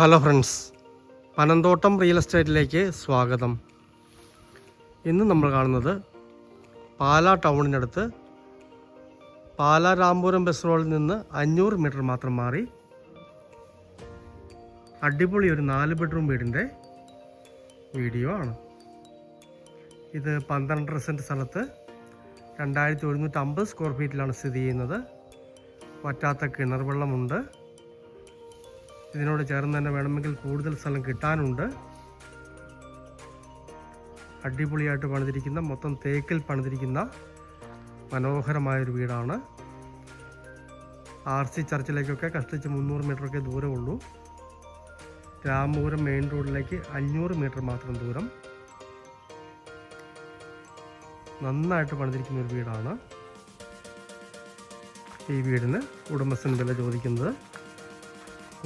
Hello friends Panamthottam real എസ്റ്റേറ്റിലേക്ക് സ്വാഗതം. ഇന്ന് നമ്മൾ കാണുന്നത് പാലാ ടൗണിനടുത്ത് പാലാ രാംപുരം ബസ് റോഡിൽ നിന്ന് അഞ്ഞൂറ് മീറ്റർ മാത്രം മാറി അടിപൊളി ഒരു നാല് ബെഡ്റൂം വീടിന്റെ വീഡിയോ ആണ്. ഇത് പന്ത്രണ്ടര സെന്റ് സ്ഥലത്ത് രണ്ടായിരത്തി ഒരുന്നൂറ്റമ്പത് സ്ക്വയർ ഫീറ്റിലാണ് സ്ഥിതി ചെയ്യുന്നത്. വറ്റാത്ത കിണർ വെള്ളമുണ്ട്. ഇതിനോട് ചേർന്ന് തന്നെ വേണമെങ്കിൽ കൂടുതൽ സ്ഥലം കിട്ടാനുണ്ട്. അടിപൊളിയായിട്ട് പണിതിരിക്കുന്ന മൊത്തം തേക്കിൽ പണിതിരിക്കുന്ന മനോഹരമായൊരു വീടാണ്. ആർ സി ചർച്ചിലേക്കൊക്കെ കഷ്ടിച്ച് മുന്നൂറ് മീറ്ററൊക്കെ ദൂരമുള്ളൂ രാമപുരം മെയിൻ റോഡിലേക്ക് അഞ്ഞൂറ് മീറ്റർ മാത്രം ദൂരം. നന്നായിട്ട് പണിതിരിക്കുന്ന ഒരു വീടാണ്. ഈ വീടിന് ഉടമസ്ഥൻ വില ചോദിക്കുന്നത്.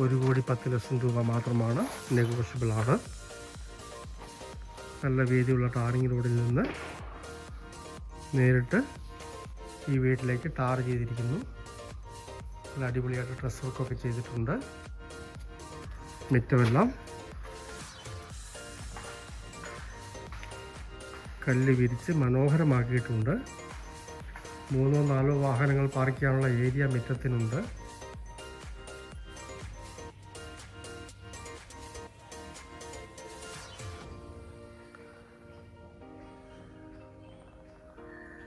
ഒരു കോടി പത്ത് ലക്ഷം രൂപ മാത്രമാണ് നെഗോഷ്യബിൾ ആണ് നല്ല വീതിയുള്ള ടാറിങ് റോഡിൽ നിന്ന് നേരിട്ട് ഈ വീട്ടിലേക്ക് ടാർ ചെയ്തിരിക്കുന്നു. നല്ല അടിപൊളിയായിട്ട് ഡ്രസ് വർക്കൊക്കെ ചെയ്തിട്ടുണ്ട്. മിറ്റമെല്ലാം കല്ല് വിരിച്ച് മനോഹരമാക്കിയിട്ടുണ്ട്. മൂന്നോ നാലോ വാഹനങ്ങൾ പാർക്ക് ചെയ്യാനുള്ള ഏരിയ മിറ്റത്തിനുണ്ട്.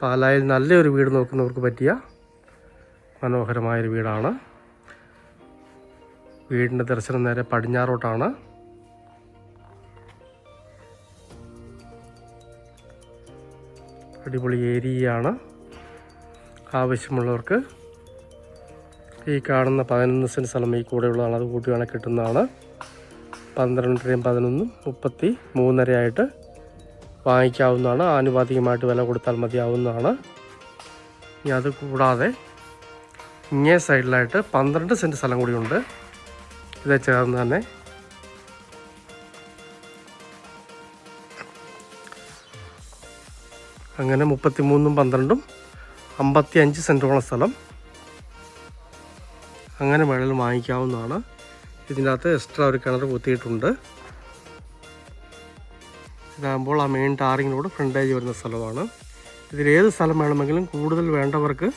പാലായിൽ നല്ലൊരു വീട് നോക്കുന്നവർക്ക് പറ്റിയ മനോഹരമായൊരു വീടാണ്. വീടിന്റെ ദർശനം നേരെ പടിഞ്ഞാറോട്ടാണ്. അടിപൊളി ഏരിയയാണ് ആവശ്യമുള്ളവർക്ക് ഈ കാണുന്ന പതിനൊന്ന് സെന്റ് സ്ഥലം ഈ കൂടെയുള്ളതാണ്. അത് കൂട്ടി വേണേൽ കിട്ടുന്നതാണ്. പന്ത്രണ്ടരയും പതിനൊന്നും മുപ്പത്തി മൂന്നരയായിട്ട് വാങ്ങിക്കാവുന്നതാണ്. ആനുപാതികമായിട്ട് വില കൊടുത്താൽ മതിയാവുന്നതാണ്. ഇനി അത് കൂടാതെ ഇങ്ങേ സൈഡിലായിട്ട് പന്ത്രണ്ട് സെന്റ് സ്ഥലം കൂടിയുണ്ട്. ഇതേ ചേർന്ന് തന്നെ. അങ്ങനെ മുപ്പത്തി മൂന്നും പന്ത്രണ്ടും അമ്പത്തി അഞ്ച് സെന്റോളം സ്ഥലം അങ്ങനെ വേണമെങ്കിലും വാങ്ങിക്കാവുന്നതാണ്. ഇതിനകത്ത് എക്സ്ട്രാ ഒരു കിണർ കുത്തിയിട്ടുണ്ട്. ഇതാകുമ്പോൾ ആ മെയിൻ ടാറിംഗ് ഫ്രണ്ടേജ് വരുന്ന സ്ഥലമാണ്. ഇതിൽ ഏത് സ്ഥലം വേണമെങ്കിലും കൂടുതൽ വേണ്ടവർക്ക്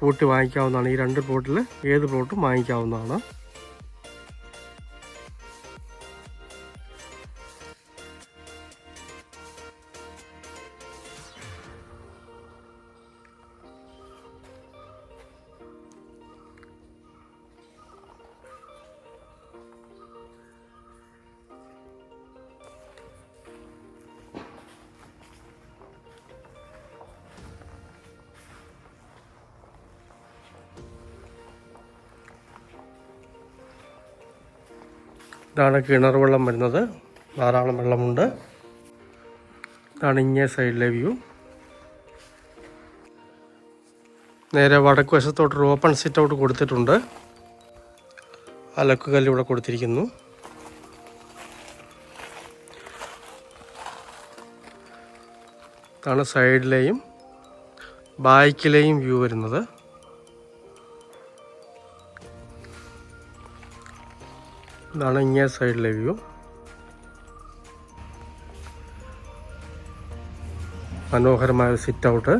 കൂട്ടി വാങ്ങിക്കാവുന്നതാണ്. ഈ രണ്ട് പ്ലോട്ടിൽ ഏത് പ്ലോട്ടും വാങ്ങിക്കാവുന്നതാണ്. ഇതാണ് കിണർ വെള്ളം വരുന്നത്. ധാരാളം വെള്ളമുണ്ട്. ഇതാണ് ഇങ്ങേ സൈഡിലെ വ്യൂ. നേരെ വടക്ക് വശത്തോട്ട് ഒരു ഓപ്പൺ സിറ്റ് ഔട്ട് കൊടുത്തിട്ടുണ്ട്. അലക്കുകല്ല് ഇവിടെ കൊടുത്തിരിക്കുന്നു. ഇതാണ് സൈഡിലെയും ബാക്കിലെയും വ്യൂ വരുന്നത്. ഇതാണ് ഇങ്ങേ സൈഡിലെ വ്യൂ മനോഹരമായ സിറ്റ് ഔട്ട്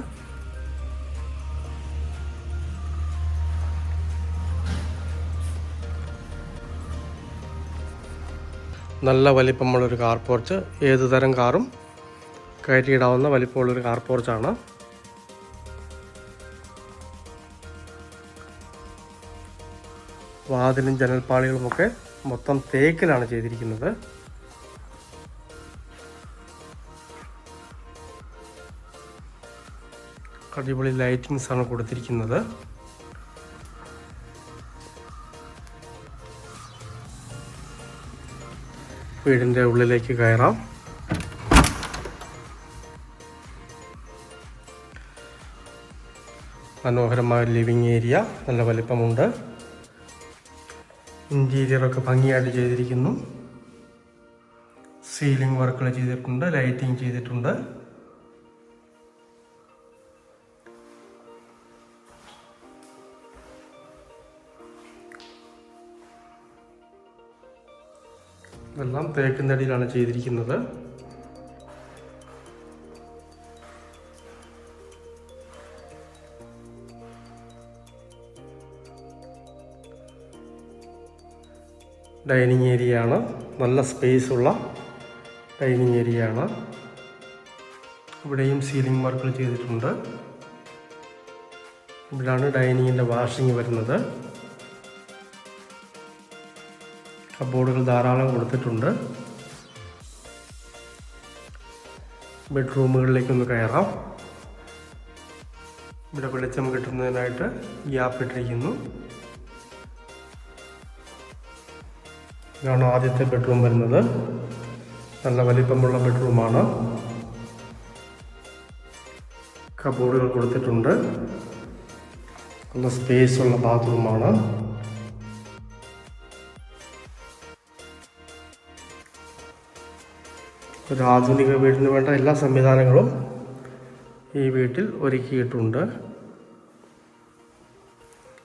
നല്ല വലിപ്പമുള്ളൊരു കാർ പോർച്ച് ഏത് തരം കാറും കയറ്റിയിടാവുന്ന വലിപ്പമുള്ളൊരു കാർ പോർച്ചാണ് വാതിലും ജനൽപ്പാളികളുമൊക്കെ മൊത്തം തേക്കിലാണ് ചെയ്തിരിക്കുന്നത്. അടിപൊളി ലൈറ്റിങ്സ് ആണ് കൊടുത്തിരിക്കുന്നത്. വീടിന്റെ ഉള്ളിലേക്ക് കയറാം. മനോഹരമായ ലിവിങ് ഏരിയ നല്ല വലിപ്പമുണ്ട്. ഇന്റീരിയറൊക്കെ ഭംഗിയായിട്ട് ചെയ്തിരിക്കുന്നു. സീലിംഗ് വർക്കുകൾ ചെയ്തിട്ടുണ്ട് ലൈറ്റിംഗ് ചെയ്തിട്ടുണ്ട്. ഇതെല്ലാം തേക്കിൻതടിയിലാണ് ചെയ്തിരിക്കുന്നത്. ഡൈനിങ് ഏരിയ ആണ് നല്ല സ്പേസ് ഉള്ള ഡൈനിങ് ഏരിയ ആണ് ഇവിടെയും സീലിംഗ് വർക്കുകൾ ചെയ്തിട്ടുണ്ട്. ഇവിടെയാണ് ഡൈനിങ്ങിന്റെ വാഷിംഗ് വരുന്നത്. കബോർഡുകൾ ധാരാളം കൊടുത്തിട്ടുണ്ട്. ബെഡ്റൂമുകളിലേക്കൊന്ന് കയറാം. ഇവിടെ വെളിച്ചം കിട്ടുന്നതിനായിട്ട് ഗ്യാപ്പ് ഇട്ടിരിക്കുന്നു. ഇതാണ് ആദ്യത്തെ ബെഡ്റൂം വരുന്നത്. നല്ല വലിപ്പമുള്ള ബെഡ്റൂമാണ് കബോർഡുകൾ കൊടുത്തിട്ടുണ്ട്. നല്ല സ്പേസ് ഉള്ള ബാത്റൂമാണ് ഒരു ആധുനിക വീടിന് വേണ്ട എല്ലാ സംവിധാനങ്ങളും ഈ വീട്ടിൽ ഒരുക്കിയിട്ടുണ്ട്.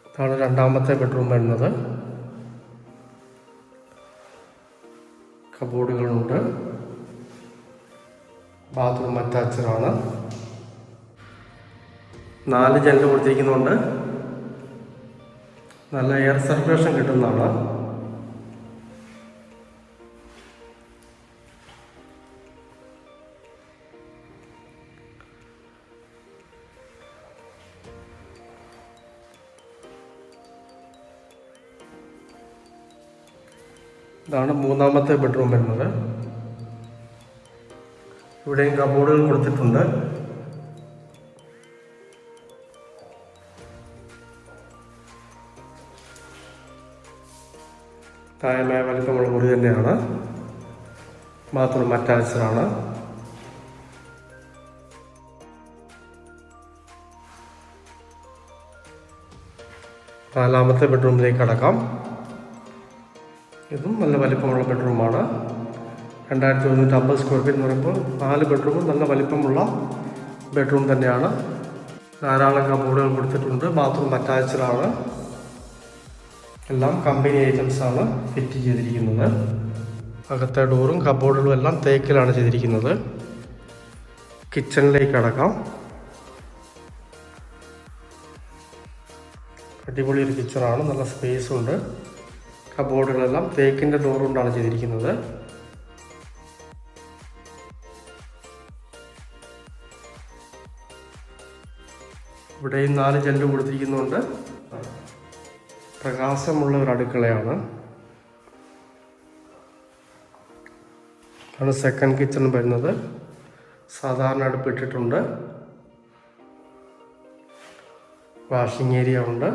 ഇതാണ് രണ്ടാമത്തെ ബെഡ്റൂം വരുന്നത്. കബോർഡുകളുണ്ട്. ബാത്റൂം അറ്റാച്ചഡാണ്. നാല് ജനൽ കൊടുത്തിരിക്കുന്നുണ്ട്. നല്ല എയർ സർക്കുലേഷൻ കിട്ടുന്നതാണ്. ഇതാണ് മൂന്നാമത്തെ ബെഡ്റൂം വരുന്നത്. ഇവിടെയും കബോർഡുകൾ കൊടുത്തിട്ടുണ്ട്. തായമായ വലിപ്പമുള്ള മുറി തന്നെയാണ്. ബാത്റൂം അറ്റാച്ച്ഡാണ് നാലാമത്തെ ബെഡ്റൂമിലേക്ക് കടക്കാം. ഇതും നല്ല വലിപ്പമുള്ള ബെഡ്റൂമാണ്. രണ്ടായിരത്തി ഒരുന്നൂറ്റി അമ്പത് സ്ക്വയർ ഫീറ്റ് എന്ന് പറയുമ്പോൾ നാല് ബെഡ്റൂമും നല്ല വലിപ്പമുള്ള ബെഡ്റൂം തന്നെയാണ്. ധാരാളം കബോർഡുകൾ കൊടുത്തിട്ടുണ്ട്. ബാത്റൂം അറ്റാച്ച്ഡാണ് എല്ലാം കമ്പനി ഐറ്റംസാണ് ഫിറ്റ് ചെയ്തിരിക്കുന്നത്. അകത്തെ ഡോറും കബോർഡുകളും എല്ലാം തേക്കിലാണ് ചെയ്തിരിക്കുന്നത്. കിച്ചണിലേക്ക് അടക്കാം അടിപൊളി ഒരു കിച്ചണാണ് നല്ല സ്പേസ് ഉണ്ട്. കബോർഡുകളെല്ലാം തേക്കിന്റെ ഡോർ കൊണ്ടാണ് ചെയ്തിരിക്കുന്നത്. ഇവിടെയും നാല് ജല്ലു കൊടുത്തിരിക്കുന്നുണ്ട്. പ്രകാശമുള്ള ഒരു അടുക്കളയാണ്. ആണ് സെക്കൻഡ് കിച്ചൺ വരുന്നത് സാധാരണ അടുപ്പിട്ടിട്ടുണ്ട്. വാഷിംഗ് ഏരിയ ഉണ്ട്.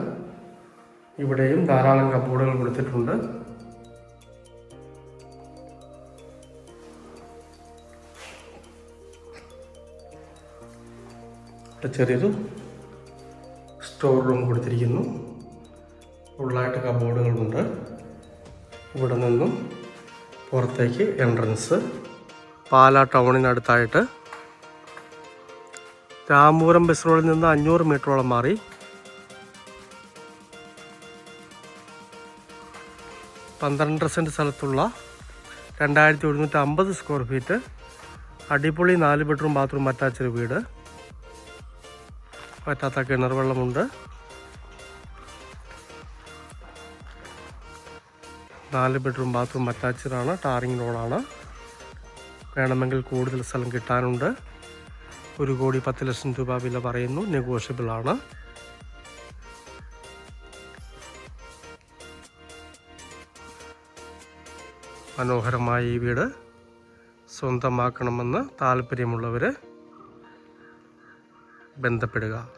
ഇവിടെയും ധാരാളം കബോർഡുകൾ കൊടുത്തിട്ടുണ്ട്. ചെറിയൊരു സ്റ്റോർ റൂം കൊടുത്തിരിക്കുന്നു. ഫുള്ളായിട്ട് കബോർഡുകളുണ്ട്. ഇവിടെ നിന്നും പുറത്തേക്ക് എൻട്രൻസ് പാലാ ടൗണിനടുത്തായിട്ട് രാമപുരം ബസ് റോഡിൽ നിന്ന് അഞ്ഞൂറ് മീറ്ററോളം മാറി. പന്ത്രണ്ടര സെന്റ് സ്ഥലത്തുള്ള രണ്ടായിരത്തി ഒരുന്നൂറ്റി അമ്പത് സ്ക്വയർ ഫീറ്റ് അടിപൊളി നാല് ബെഡ്റൂം ബാത്റൂം അറ്റാച്ച്ഡ് വീട്. പറ്റാത്ത കിണർ വെള്ളമുണ്ട്. നാല് ബെഡ്റൂം ബാത്റൂം അറ്റാച്ച്ഡ് ആണ്. ടാറിങ് റോഡാണ്. വേണമെങ്കിൽ കൂടുതൽ സ്ഥലം കിട്ടാനുണ്ട്. ഒരു കോടി പത്ത് ലക്ഷം രൂപ വില പറയുന്നു. നെഗോഷ്യബിൾ മനോഹരമായ ഈ വീട് സ്വന്തമാക്കണമെന്ന് താല്പര്യമുള്ളവർ ബന്ധപ്പെടുക.